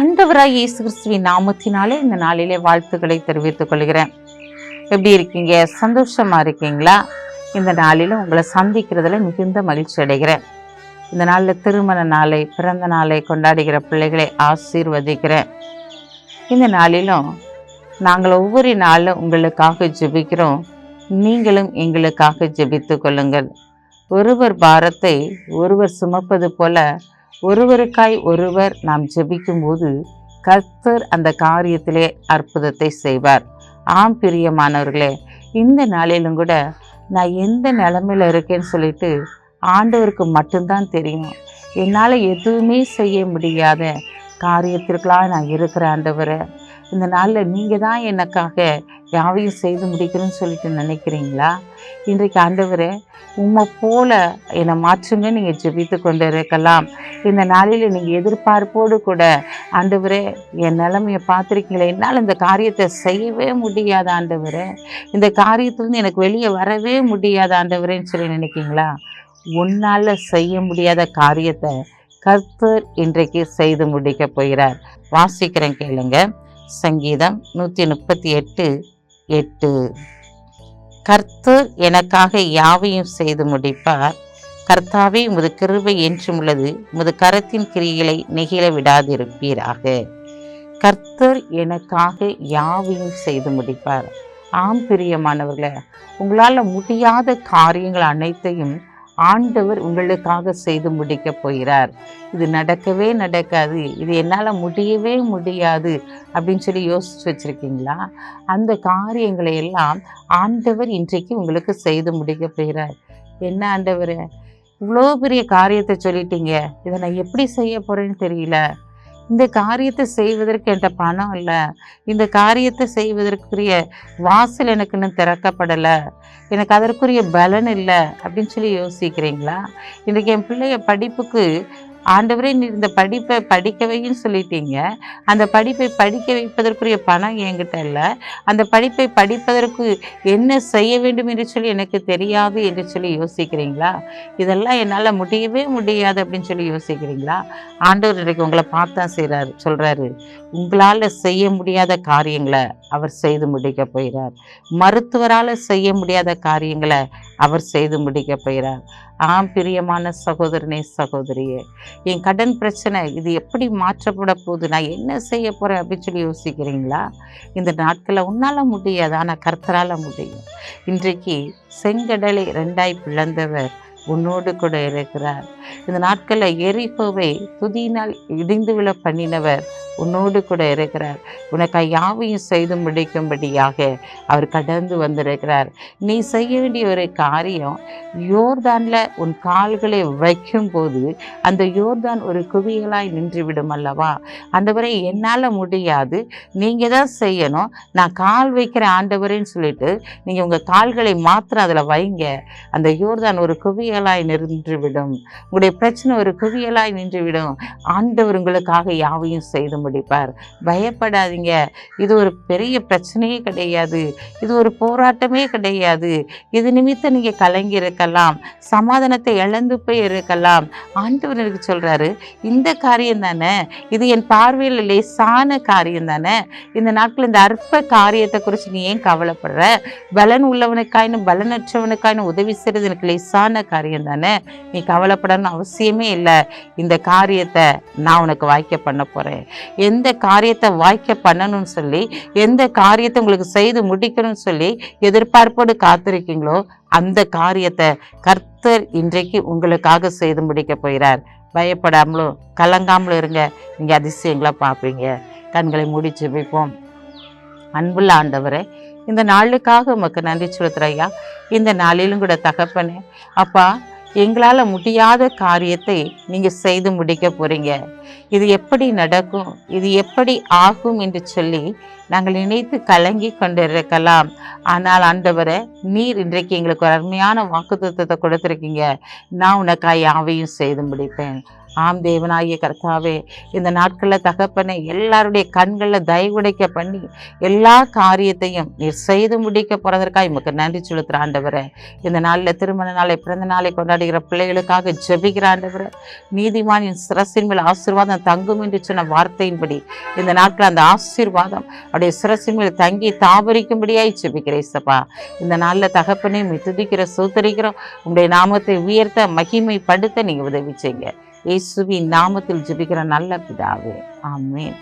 ஆண்டவராய் இயேசு கிறிஸ்துவின் நாமத்தினாலே இந்த நாளிலே வாழ்த்துக்களை தெரிவித்துக் கொள்கிறேன். எப்படி இருக்கீங்க? சந்தோஷமா இருக்கீங்களா? இந்த நாளில உங்களை சந்திக்கிறதுல மிகுந்த மகிழ்ச்சி அடைகிறேன். இந்த நாளில் திருமண நாளை பிறந்த நாளை கொண்டாடுகிற பிள்ளைகளை ஆசீர்வதிக்கிறேன். இந்த நாளிலும் நாங்கள் ஒவ்வொரு நாளும் உங்களுக்காக ஜெபிக்கிறோம். நீங்களும் எங்களுக்காக ஜெபித்து கொள்ளுங்கள். ஒருவர் பாரத்தை ஒருவர் சுமப்பது போல ஒருவருக்காய் ஒருவர் நாம் ஜெபிக்கும்போது கர்த்தர் அந்த காரியத்திலே அற்புதத்தை செய்வார். ஆம் பிரியமானவர்களே இந்த நாளிலும் கூட நான் எந்த நிலமையில இருக்கேன்னு சொல்லிட்டு ஆண்டவருக்கு மட்டும்தான் தெரியும். என்னால் எதுவுமே செய்ய முடியாத காரியத்திற்கெலாம் நான் இருக்கிற ஆண்டவரை இந்த நாளில் நீங்கள் தான் எனக்காக யாவையும் செய்து முடிக்கணும்னு சொல்லிட்டு நினைக்கிறீங்களா? இன்றைக்கு ஆண்டவரே உம்மை போல என்னை மாற்றுங்க நீங்கள் ஜெபித்து கொண்டு இருக்கலாம் இந்த நாளில் நீங்கள் எதிர்பார்ப்போடு கூட ஆண்டவரே என் நிலைமையை பார்த்துருக்கீங்களே என்னால் இந்த காரியத்தை செய்யவே முடியாது ஆண்டவரே. இந்த காரியத்துலேருந்து எனக்கு வெளியே வரவே முடியாத ஆண்டவரேன்னு சொல்லி நினைக்கிங்களா உன்னால் செய்ய முடியாத காரியத்தை கர்த்தர் இன்றைக்கு செய்து முடிக்க போகிறார். வாசிக்கிறேன் கேளுங்கள் சங்கீதம் நூற்றி முப்பத்தி எட்டு எட்டு. கர்த்தர் எனக்காக யாவையும் செய்து முடிப்பார். கர்த்தாவே உமது கிருபை என்றும் உள்ளது. உமது கரத்தின் கிரிகளை நெகிழ விடாதிருப்பீராக. கர்த்தர் எனக்காக யாவையும் செய்து முடிப்பார். ஆம் பிரியமானவர்களே உங்களால் முடியாத காரியங்கள் அனைத்தையும் ஆண்டவர் உங்களுக்காக செய்து முடிக்க போகிறார். இது நடக்கவே நடக்காது. இது என்னால் முடியவே முடியாது அப்படின்னு சொல்லி யோசிச்சு வச்சுருக்கீங்களா? அந்த காரியங்களை எல்லாம் ஆண்டவர் இன்றைக்கு உங்களுக்கு செய்து முடிக்க போகிறார். என்ன ஆண்டவர்? இவ்வளோ பெரிய காரியத்தை சொல்லிட்டீங்க. இதை நான் எப்படி செய்ய போகிறேன்னு தெரியல. இந்த காரியத்தை செய்வதற்கு என்கிட்ட பணம் இல்லை. இந்த காரியத்தை செய்வதற்குரிய வாசல் எனக்கு இன்னும் திறக்கப்படலை. எனக்கு அதற்குரிய பலன் இல்லை. அப்படின்னு சொல்லி யோசிக்கிறீங்களா? இன்றைக்கி என் பிள்ளைய படிப்புக்கு ஆண்டவரே நீ இந்த படிப்பை படிக்கவையும் சொல்லிட்டீங்க. அந்த படிப்பை படிக்க வைப்பதற்குரிய பணம் என்கிட்ட இல்லை. அந்த படிப்பை படிப்பதற்கு என்ன செய்ய வேண்டும் என்று சொல்லி எனக்கு தெரியாது என்று சொல்லி யோசிக்கிறீங்களா? இதெல்லாம் என்னால் முடியவே முடியாது அப்படின்னு சொல்லி யோசிக்கிறீங்களா? ஆண்டவர் இன்றைக்கு உங்களை பார்த்தா செய்கிறாரு சொல்கிறாரு உங்களால் செய்ய முடியாத காரியங்களை அவர் செய்து முடிக்க போகிறார் மருத்துவரால் செய்ய முடியாத காரியங்களை அவர் செய்து முடிக்க போகிறார் ஆம் பிரியமான சகோதரனே சகோதரியே. என் கடன் பிரச்சனை இது எப்படி மாற்றப்பட போகுது? நான் என்ன செய்ய போகிறேன் அப்படின்னு சொல்லி யோசிக்கிறீங்களா? இந்த நாட்களில் உன்னால் முடியாது ஆனால் கர்த்தரால் முடியும். இன்றைக்கு செங்கடலை ரெண்டாய் பிளந்தவர் உன்னோடு கூட இருக்கிறார். இந்த நாட்களில் எரிகோவை துதியினால் இடிந்து விழ பண்ணினவர் உன்னோடு கூட இருக்கிறார். உனக்கு யாவையும் செய்து முடிக்கும்படியாக அவர் கடந்து வந்திருக்கிறார். நீ செய்ய வேண்டிய ஒரு காரியம் யோர்தானில் உன் கால்களை வைக்கும்போது அந்த யோர்தான் ஒரு குவியலாய் நின்றுவிடும் அல்லவா? அந்தவரை என்னால் முடியாது. நீங்கள் தான் செய்யணும். நான் கால் வைக்கிற ஆண்டவரேன்னு சொல்லிட்டு நீங்கள் உங்கள் கால்களை மாத்திரம் அதில் வைங்க. அந்த யோர்தான் ஒரு குவியலாய் நின்றுவிடும். உங்களுடைய பிரச்சனை ஒரு குவியலாய் நின்றுவிடும். ஆண்டவர் உங்களுக்காக யாவையும் செய்து முடிப்பார். பயப்படாதீங்க. இது ஒரு பெரிய பிரச்சனையே கிடையாது. இது ஒரு போராட்டமே கிடையாது. இது நிமித்தம் நீங்கள் கலங்கி இருக்கலாம் சமாதானத்தை இழந்து போய் இருக்கலாம். ஆண்டவர் எனக்கு சொல்கிறாரு இந்த காரியம் தானே? இது என் பார்வையில் லேசான காரியம் தானே? இந்த நாட்கள் இந்த அற்ப காரியத்தை குறித்து நீ ஏன் கவலைப்படுற? பலன் உள்ளவனுக்காயினும் பலனற்றவனுக்காயினும் உதவி செய்கிறது எனக்கு லேசான காரியம் தானே? நீ கவலைப்படணும்னு அவசியமே இல்லை. இந்த காரியத்தை நான் உனக்கு வாய்க்க பண்ண போகிறேன் எந்த காரியத்தை வாய்க்க பண்ணணும்னு சொல்லி எந்த காரியத்தை உங்களுக்கு செய்து முடிக்கணும்னு சொல்லி எதிர்பார்ப்போடு காத்திருக்கீங்களோ அந்த காரியத்தை கர்த்தர் இன்றைக்கு உங்களுக்காக செய்து முடிக்க போகிறார். பயப்படாமலும் கலங்காமலும் இருங்க. நீங்கள் அதிசயங்களை பார்ப்பீங்க. கண்களை மூடி ஜெபிப்போம் அன்புள்ள ஆண்டவரே இந்த நாளுக்காக உமக்கு நன்றி செலுத்துற இந்த நாளிலும் கூட தகப்பனே அப்பா எங்களால் முடியாத காரியத்தை நீங்கள் செய்து முடிக்க போகிறீங்க இது எப்படி நடக்கும்? இது எப்படி ஆகும் என்று சொல்லி நாங்கள் நினைத்து கலங்கி கொண்டிருக்கலாம். ஆனால் ஆண்டவரை நீர் இன்றைக்கு எங்களுக்கு ஒரு அருமையான வாக்குத்தத்தை கொடுத்துருக்கீங்க. நான் உனக்காய் யாவையும் செய்து முடிப்பேன். ஆம் தேவனாகிய கர்த்தாவே இந்த நாட்களில் தகப்பனை எல்லாருடைய கண்களில் தயவுடைக்க பண்ணி எல்லா காரியத்தையும் நீர் செய்து முடிக்க போகிறதற்காக இமக்கு நன்றி செலுத்துகிற ஆண்டவரை. இந்த நாளில் திருமண நாளை பிறந்த நாளை கொண்டாடுகிற பிள்ளைகளுக்காக ஜெபிக்கிற ஆண்டவரை. நீதிமானின் சிரசின் மேல் ஆசீர்வாதம் தங்கும் என்று சொன்ன வார்த்தையின்படி இந்த நாட்கள் அந்த ஆசீர்வாதம் அவருடைய சிரசின் மேல் தங்கி தாபரிக்கும்படியாய் செபிக்கிறேன் சப்பா இந்த நாளில் தகப்பனை துதிக்கிற சூத்தரிக்கிறோம். உங்களுடைய நாமத்தை உயர்த்த மகிமைப்படுத்த நீங்கள் உதவி செய்யுங்க. இயேசுவின் நாமத்தில் ஜெபிக்கிற நல்ல பிதாவே. ஆமேன்.